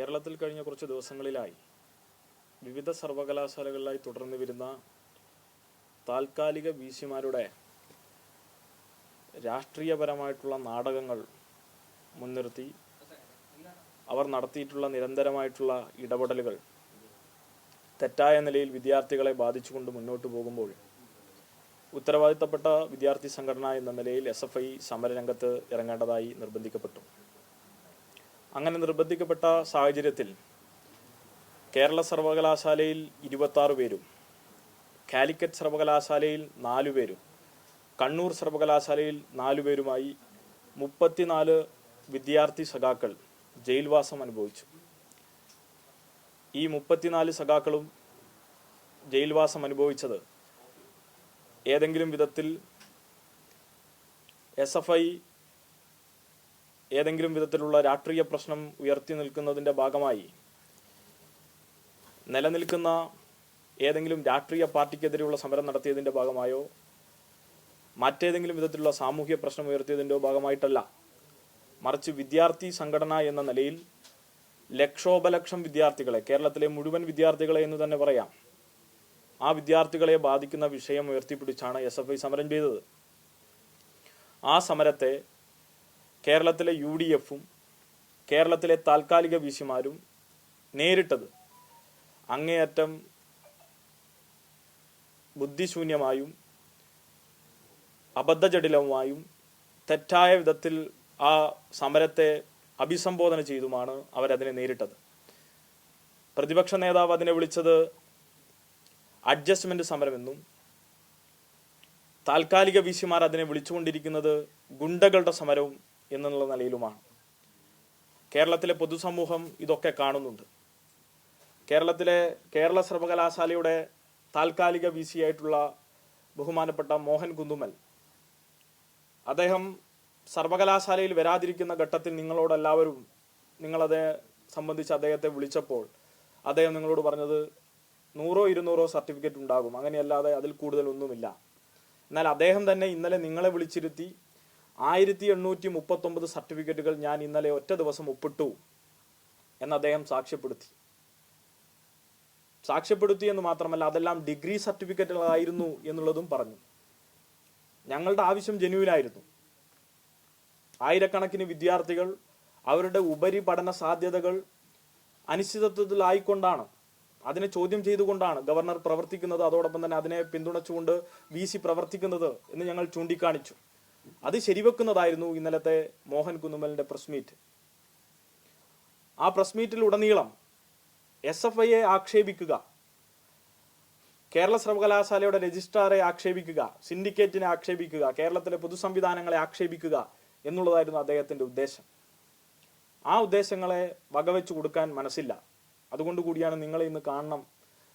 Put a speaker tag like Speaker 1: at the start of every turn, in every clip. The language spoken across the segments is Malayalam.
Speaker 1: കേരളത്തിൽ കഴിഞ്ഞ കുറച്ച് ദിവസങ്ങളിലായി വിവിധ സർവകലാശാലകളിലായി തുടർന്ന് വരുന്ന താൽക്കാലിക വി സിമാരുടെ രാഷ്ട്രീയപരമായിട്ടുള്ള നാടകങ്ങൾ മുൻനിർത്തി അവർ നടത്തിയിട്ടുള്ള നിരന്തരമായിട്ടുള്ള ഇടപെടലുകൾ തെറ്റായ നിലയിൽ വിദ്യാർത്ഥികളെ ബാധിച്ചുകൊണ്ട് മുന്നോട്ട് പോകുമ്പോൾ ഉത്തരവാദിത്തപ്പെട്ട വിദ്യാർത്ഥി സംഘടന എന്ന നിലയിൽ എസ് എഫ് ഐ സമരരംഗത്ത് ഇറങ്ങേണ്ടതായി നിർബന്ധിക്കപ്പെട്ടു. അങ്ങനെ നിർബന്ധിക്കപ്പെട്ട സാഹചര്യത്തിൽ കേരള സർവകലാശാലയിൽ ഇരുപത്താറ് പേരും കാലിക്കറ്റ് സർവകലാശാലയിൽ നാലു പേരും കണ്ണൂർ സർവകലാശാലയിൽ നാലു പേരുമായി മുപ്പത്തിനാല് വിദ്യാർത്ഥി സഖാക്കൾ ജയിൽവാസം അനുഭവിച്ചു. ഈ മുപ്പത്തിനാല് സഖാക്കളും ജയിൽവാസം അനുഭവിച്ചത് ഏതെങ്കിലും വിധത്തിൽ എസ് എഫ് ഐ ഏതെങ്കിലും വിധത്തിലുള്ള രാഷ്ട്രീയ പ്രശ്നം ഉയർത്തി നിൽക്കുന്നതിന്റെ ഭാഗമായി നിലനിൽക്കുന്ന ഏതെങ്കിലും രാഷ്ട്രീയ പാർട്ടിക്കെതിരെയുള്ള സമരം നടത്തിയതിന്റെ ഭാഗമായോ മറ്റേതെങ്കിലും വിധത്തിലുള്ള സാമൂഹ്യ പ്രശ്നം ഉയർത്തിയതിന്റെ ഭാഗമായിട്ടല്ല. മറിച്ച് വിദ്യാർത്ഥി സംഘടന എന്ന നിലയിൽ ലക്ഷോപലക്ഷം വിദ്യാർത്ഥികളെ കേരളത്തിലെ മുഴുവൻ വിദ്യാർത്ഥികളെ എന്ന് തന്നെ പറയാം ആ വിദ്യാർത്ഥികളെ ബാധിക്കുന്ന വിഷയം ഉയർത്തിപ്പിടിച്ചാണ് എസ് എഫ് ഐ സമരം ചെയ്തത്. ആ സമരത്തെ കേരളത്തിലെ യു ഡി എഫും കേരളത്തിലെ താൽക്കാലിക വിശിമാരും നേരിട്ടത് അങ്ങേയറ്റം ബുദ്ധിശൂന്യമായും അബദ്ധജടിലവുമായും തെറ്റായ വിധത്തിൽ ആ സമരത്തെ അഭിസംബോധന ചെയ്തുമാണ് അവരതിനെ നേരിട്ടത്. പ്രതിപക്ഷ നേതാവ് അതിനെ വിളിച്ചത് അഡ്ജസ്റ്റ്മെന്റ് സമരമെന്നും താൽക്കാലിക വിശിമാർ അതിനെ വിളിച്ചുകൊണ്ടിരിക്കുന്നത് ഗുണ്ടകളുടെ സമരവും എന്നുള്ള നിലയിലുമാണ്. കേരളത്തിലെ പൊതുസമൂഹം ഇതൊക്കെ കാണുന്നുണ്ട്. കേരളത്തിലെ കേരള സർവകലാശാലയുടെ താൽക്കാലിക വി സി ആയിട്ടുള്ള ബഹുമാനപ്പെട്ട മോഹൻ കുന്തുമൽ അദ്ദേഹം സർവകലാശാലയിൽ വരാതിരിക്കുന്ന ഘട്ടത്തിൽ നിങ്ങളോടെല്ലാവരും നിങ്ങളതെ സംബന്ധിച്ച് അദ്ദേഹത്തെ വിളിച്ചപ്പോൾ അദ്ദേഹം നിങ്ങളോട് പറഞ്ഞത് നൂറോ ഇരുന്നൂറോ സർട്ടിഫിക്കറ്റ് ഉണ്ടാകും. അങ്ങനെയല്ലാതെ അതിൽ കൂടുതൽ ഒന്നുമില്ല എന്നാൽ അദ്ദേഹം തന്നെ ഇന്നലെ നിങ്ങളെ വിളിച്ചിരുത്തി ആയിരത്തി എണ്ണൂറ്റി മുപ്പത്തൊമ്പത് സർട്ടിഫിക്കറ്റുകൾ ഞാൻ ഇന്നലെ ഒറ്റ ദിവസം ഒപ്പിട്ടു എന്ന് അദ്ദേഹം സാക്ഷ്യപ്പെടുത്തി. സാക്ഷ്യപ്പെടുത്തി എന്ന് മാത്രമല്ല അതെല്ലാം ഡിഗ്രി സർട്ടിഫിക്കറ്റുകളായിരുന്നു എന്നുള്ളതും പറഞ്ഞു. ഞങ്ങളുടെ ആവശ്യം ജനുവിനായിരുന്നു ആയിരക്കണക്കിന് വിദ്യാർത്ഥികൾ അവരുടെ ഉപരിപഠന സാധ്യതകൾ അനിശ്ചിതത്വത്തിലായിക്കൊണ്ടാണ് അതിനെ ചോദ്യം ചെയ്തുകൊണ്ടാണ് ഗവർണർ പ്രവർത്തിക്കുന്നത്. അതോടൊപ്പം തന്നെ അതിനെ പിന്തുണച്ചുകൊണ്ട് വി സി പ്രവർത്തിക്കുന്നത് എന്ന് ഞങ്ങൾ ചൂണ്ടിക്കാണിച്ചു. അത് ശരിവെക്കുന്നതായിരുന്നു ഇന്നലത്തെ മോഹൻ കുന്നുമലിന്റെ പ്രസ് മീറ്റ് ആ പ്രസ് മീറ്റിൽ ഉടനീളം എസ് എഫ് ഐയെ ആക്ഷേപിക്കുക കേരള സർവകലാശാലയുടെ രജിസ്ട്രാറെ ആക്ഷേപിക്കുക സിൻഡിക്കേറ്റിനെ ആക്ഷേപിക്കുക കേരളത്തിലെ പൊതുസംവിധാനങ്ങളെ ആക്ഷേപിക്കുക എന്നുള്ളതായിരുന്നു അദ്ദേഹത്തിന്റെ ഉദ്ദേശം. ആ ഉദ്ദേശങ്ങളെ വകവെച്ചു കൊടുക്കാൻ മനസ്സില്ല. അതുകൊണ്ട് കൂടിയാണ് നിങ്ങളെ ഇന്ന് കാണണം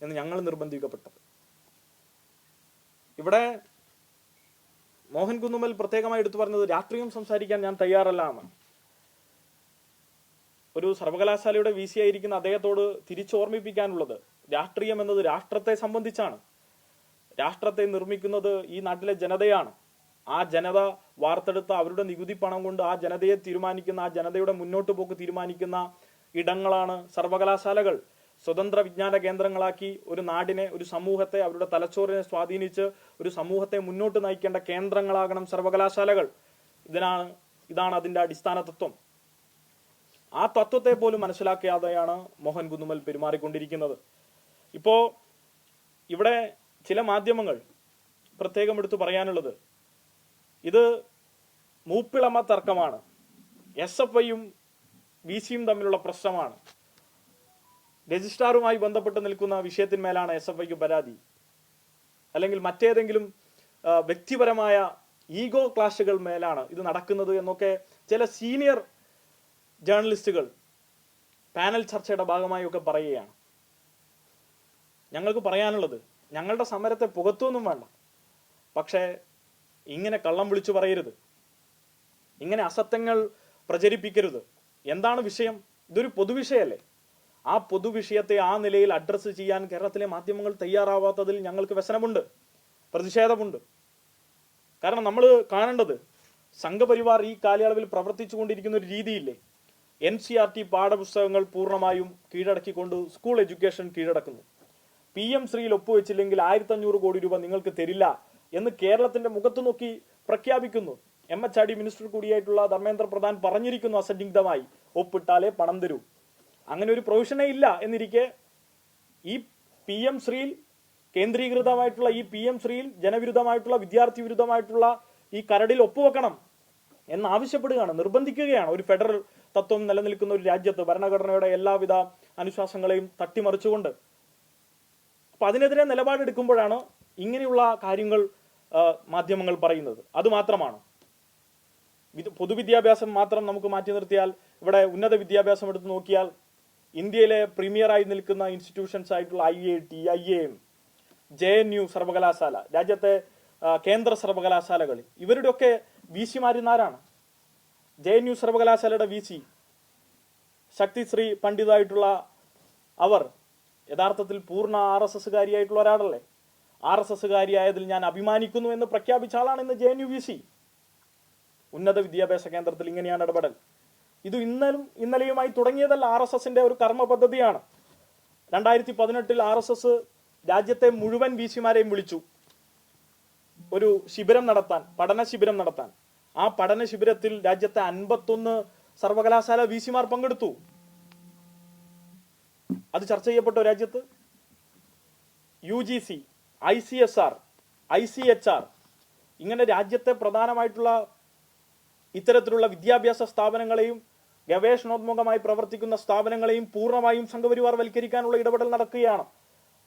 Speaker 1: എന്ന് ഞങ്ങൾ നിർബന്ധിക്കപ്പെട്ടത്. ഇവിടെ മോഹൻ കുന്നുമൽ പ്രത്യേകമായി എടുത്തു പറഞ്ഞത് രാത്രിയും സംസാരിക്കാൻ ഞാൻ തയ്യാറല്ല എന്ന് ഒരു സർവകലാശാലയുടെ വി സി ആയിരിക്കുന്ന അദ്ദേഹത്തോട് തിരിച്ചോർമ്മിപ്പിക്കാനുള്ളത് രാഷ്ട്രീയം എന്നത് രാഷ്ട്രത്തെ സംബന്ധിച്ചാണ്. രാഷ്ട്രത്തെ നിർമ്മിക്കുന്നത് ഈ നാട്ടിലെ ജനതയാണ്. ആ ജനത വാർത്തെടുത്ത അവരുടെ നികുതി പണം കൊണ്ട് ആ ജനതയെ തീരുമാനിക്കുന്ന ആ ജനതയുടെ മുന്നോട്ട് പോക്ക് തീരുമാനിക്കുന്ന ഇടങ്ങളാണ് സർവകലാശാലകൾ. സ്വതന്ത്ര വിജ്ഞാന കേന്ദ്രങ്ങളാക്കി ഒരു നാടിനെ ഒരു സമൂഹത്തെ അവരുടെ തലച്ചോറിനെ സ്വാധീനിച്ച് ഒരു സമൂഹത്തെ മുന്നോട്ട് നയിക്കേണ്ട കേന്ദ്രങ്ങളാകണം സർവകലാശാലകൾ. ഇതിനാണ് ഇതാണ് അതിന്റെ അടിസ്ഥാന തത്വം. ആ തത്വത്തെ പോലും മനസ്സിലാക്കാതെയാണ് മോഹൻ കുന്നുമൽ പെരുമാറിക്കൊണ്ടിരിക്കുന്നത്. ഇപ്പോ ഇവിടെ ചില മാധ്യമങ്ങൾ പ്രത്യേകം എടുത്തു പറയാനുള്ളത്. ഇത് മൂപ്പിളമ തർക്കമാണ്. എസ് എഫ് ഐയും വി സിയും തമ്മിലുള്ള പ്രശ്നമാണ്. രജിസ്ട്രാറുമായി ബന്ധപ്പെട്ട് നിൽക്കുന്ന വിഷയത്തിന്മേലാണ് എസ് എഫ് ഐക്ക് പരാതി. അല്ലെങ്കിൽ മറ്റേതെങ്കിലും വ്യക്തിപരമായ ഈഗോ ക്ലാഷുകൾ മേലാണ് ഇത് നടക്കുന്നത് എന്നൊക്കെ ചില സീനിയർ ജേർണലിസ്റ്റുകൾ പാനൽ ചർച്ചയുടെ ഭാഗമായി ഒക്കെ പറയുകയാണ്. ഞങ്ങൾക്ക് പറയാനുള്ളത് ഞങ്ങളുടെ സമരത്തെ പുകത്തൊന്നും വേണ്ട. പക്ഷേ ഇങ്ങനെ കള്ളം വിളിച്ചു പറയരുത്. ഇങ്ങനെ അസത്യങ്ങൾ പ്രചരിപ്പിക്കരുത്. എന്താണ് വിഷയം? ഇതൊരു പൊതുവിഷയമല്ലേ ആ പൊതുവിഷയത്തെ ആ നിലയിൽ അഡ്രസ്സ് ചെയ്യാൻ കേരളത്തിലെ മാധ്യമങ്ങൾ തയ്യാറാവാത്തതിൽ ഞങ്ങൾക്ക് വ്യസനമുണ്ട് പ്രതിഷേധമുണ്ട്. കാരണം നമ്മൾ കാണേണ്ടത് സംഘപരിവാർ ഈ കാലയളവിൽ പ്രവർത്തിച്ചു കൊണ്ടിരിക്കുന്ന ഒരു രീതിയില്ലേ? എൻ സി ആർ ടി പാഠപുസ്തകങ്ങൾ പൂർണമായും കീഴടക്കിക്കൊണ്ട് സ്കൂൾ എഡ്യൂക്കേഷൻ കീഴടക്കുന്നു. പി എം ശ്രീയിൽ ഒപ്പുവെച്ചില്ലെങ്കിൽ ആയിരത്തി അഞ്ഞൂറ് കോടി രൂപ നിങ്ങൾക്ക് തരില്ല എന്ന് കേരളത്തിന്റെ മുഖത്ത് നോക്കി പ്രഖ്യാപിക്കുന്നു. M H R D minister കൂടിയായിട്ടുള്ള Dharmendra Pradhan പറഞ്ഞിരിക്കുന്നു അസന്നിഗ്ധമായി ഒപ്പിട്ടാലേ പണം തരൂ. അങ്ങനെ ഒരു പ്രൊവിഷനേ ഇല്ല എന്നിരിക്കെ ഈ പി എം ശ്രീയിൽ കേന്ദ്രീകൃതമായിട്ടുള്ള ഈ പി എം ശ്രീയിൽ ജനവിരുദ്ധമായിട്ടുള്ള വിദ്യാർത്ഥി വിരുദ്ധമായിട്ടുള്ള ഈ കരടിൽ ഒപ്പുവെക്കണം എന്നാവശ്യപ്പെടുകയാണ് നിർബന്ധിക്കുകയാണ്. ഒരു ഫെഡറൽ തത്വം നിലനിൽക്കുന്ന ഒരു രാജ്യത്ത് ഭരണഘടനയുടെ എല്ലാവിധ അനുശാസങ്ങളെയും തട്ടിമറിച്ചുകൊണ്ട്. അപ്പൊ അതിനെതിരെ നിലപാടെടുക്കുമ്പോഴാണ് ഇങ്ങനെയുള്ള കാര്യങ്ങൾ മാധ്യമങ്ങൾ പറയുന്നത്. അത് മാത്രമാണ്. പൊതുവിദ്യാഭ്യാസം മാത്രം നമുക്ക് മാറ്റി നിർത്തിയാൽ ഇവിടെ ഉന്നത വിദ്യാഭ്യാസം എടുത്ത് നോക്കിയാൽ ഇന്ത്യയിലെ പ്രീമിയറായി നിൽക്കുന്ന ഇൻസ്റ്റിറ്റ്യൂഷൻസ് ആയിട്ടുള്ള I I T I A J N U സർവകലാശാല രാജ്യത്തെ കേന്ദ്ര സർവകലാശാലകൾ ഇവരുടെയൊക്കെ വി സിമാരുന്നാരാണ് ജെ എൻ യു സർവകലാശാലയുടെ വി സി ശക്തിശ്രീ പണ്ഡിതായിട്ടുള്ള അവർ യഥാർത്ഥത്തിൽ പൂർണ ആർ എസ് എസ്സുകാരിയായിട്ടുള്ള ഒരാളല്ലേ? ആർ എസ് എസ്സുകാരിയായതിൽ ഞാൻ അഭിമാനിക്കുന്നു എന്ന് പ്രഖ്യാപിച്ച ആളാണ് ഇന്ന് J N U V C ഉന്നത വിദ്യാഭ്യാസ കേന്ദ്രത്തിൽ ഇങ്ങനെയാണ് ഇടപെടൽ. ഇത് ഇന്നലും ഇന്നലെയുമായി തുടങ്ങിയതല്ല ആർ എസ് എസിന്റെ ഒരു കർമ്മ പദ്ധതിയാണ്. രണ്ടായിരത്തി പതിനെട്ടിൽ ആർ എസ് എസ് രാജ്യത്തെ മുഴുവൻ വി സിമാരെയും വിളിച്ചു. ഒരു ശിബിരം നടത്താൻ പഠന ശിബിരം നടത്താൻ. ആ പഠന ശിബിരത്തിൽ രാജ്യത്തെ അൻപത്തൊന്ന് സർവകലാശാല വി സിമാർ പങ്കെടുത്തു. അത് ചർച്ച ചെയ്യപ്പെട്ട രാജ്യത്ത്? U G C I C S R I C H R ഇങ്ങനെ രാജ്യത്തെ പ്രധാനമായിട്ടുള്ള ഇത്തരത്തിലുള്ള വിദ്യാഭ്യാസ സ്ഥാപനങ്ങളെയും ഗവേഷണോന്മുഖമായി പ്രവർത്തിക്കുന്ന സ്ഥാപനങ്ങളെയും പൂർണമായും സംഘപരിവാർ വൽക്കരിക്കാനുള്ള ഇടപെടൽ നടക്കുകയാണ്.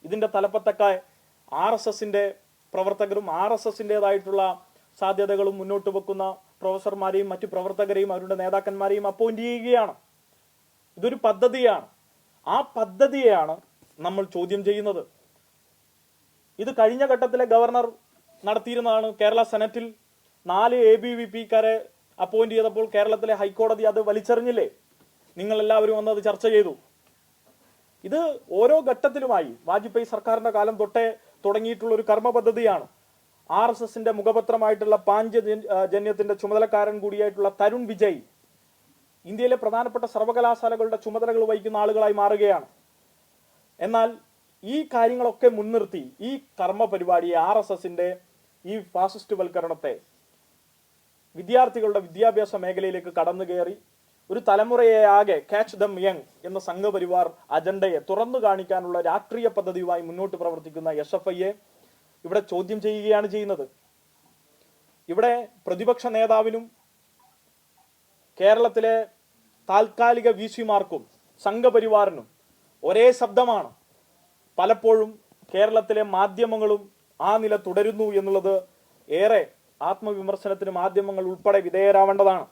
Speaker 1: ഇതിന്റെ തലപ്പത്തൊക്കെ ആർ എസ് എസിന്റെ പ്രവർത്തകരും ആർ എസ് എസിന്റെതായിട്ടുള്ള സാധ്യതകളും മുന്നോട്ട് വെക്കുന്ന പ്രൊഫസർമാരെയും മറ്റു പ്രവർത്തകരെയും അവരുടെ നേതാക്കന്മാരെയും അപ്പോയിന്റ് ചെയ്യുകയാണ്. ഇതൊരു പദ്ധതിയാണ്. ആ പദ്ധതിയെയാണ് നമ്മൾ ചോദ്യം ചെയ്യുന്നത്. ഇത് കഴിഞ്ഞ ഘട്ടത്തിലെ ഗവർണർ നടത്തിയിരുന്നതാണ് കേരള സെനറ്റിൽ നാല് എ ബി വി പിക്കാരെ അപ്പോയിന്റ് ചെയ്തപ്പോൾ കേരളത്തിലെ ഹൈക്കോടതി അത് വലിച്ചെറിഞ്ഞില്ലേ? നിങ്ങൾ എല്ലാവരും വന്ന് അത് ചർച്ച ചെയ്തു. ഇത് ഓരോ ഘട്ടത്തിലുമായി വാജ്പേയി സർക്കാരിന്റെ കാലം തൊട്ടേ തുടങ്ങിയിട്ടുള്ള ഒരു കർമ്മ പദ്ധതിയാണ്. ആർ എസ് എസിന്റെ മുഖപത്രമായിട്ടുള്ള പാഞ്ചജന്യത്തിന്റെ ചുമതലക്കാരൻ കൂടിയായിട്ടുള്ള തരുൺ വിജയ് ഇന്ത്യയിലെ പ്രധാനപ്പെട്ട സർവകലാശാലകളുടെ ചുമതലകൾ വഹിക്കുന്ന ആളുകളായി മാറുകയാണ്. എന്നാൽ ഈ കാര്യങ്ങളൊക്കെ മുൻനിർത്തി ഈ കർമ്മ പരിപാടിയെ ആർ എസ് എസിന്റെ ഈ ഫാസിസ്റ്റ് വൽക്കരണത്തെ വിദ്യാർത്ഥികളുടെ വിദ്യാഭ്യാസ മേഖലയിലേക്ക് കടന്നു കയറി ഒരു തലമുറയെ ആകെ ക്യാച്ച് ദം യങ് എന്ന സംഘപരിവാർ അജണ്ടയെ തുറന്നു കാണിക്കാനുള്ള രാഷ്ട്രീയ പദ്ധതിയുമായി മുന്നോട്ട് പ്രവർത്തിക്കുന്ന എസ് എഫ് ഐയെ ഇവിടെ ചോദ്യം ചെയ്യുകയാണ് ചെയ്യുന്നത്. ഇവിടെ പ്രതിപക്ഷ നേതാവിനും കേരളത്തിലെ താൽക്കാലിക വി സിമാർക്കും സംഘപരിവാറിനും ഒരേ ശബ്ദമാണ്. പലപ്പോഴും കേരളത്തിലെ മാധ്യമങ്ങളും ആ നില തുടരുന്നു എന്നുള്ളത് ഏറെ ആത്മവിമർശനത്തിന് മാധ്യമങ്ങൾ ഉൾപ്പെടെ വിധേയരാവേണ്ടതാണ്.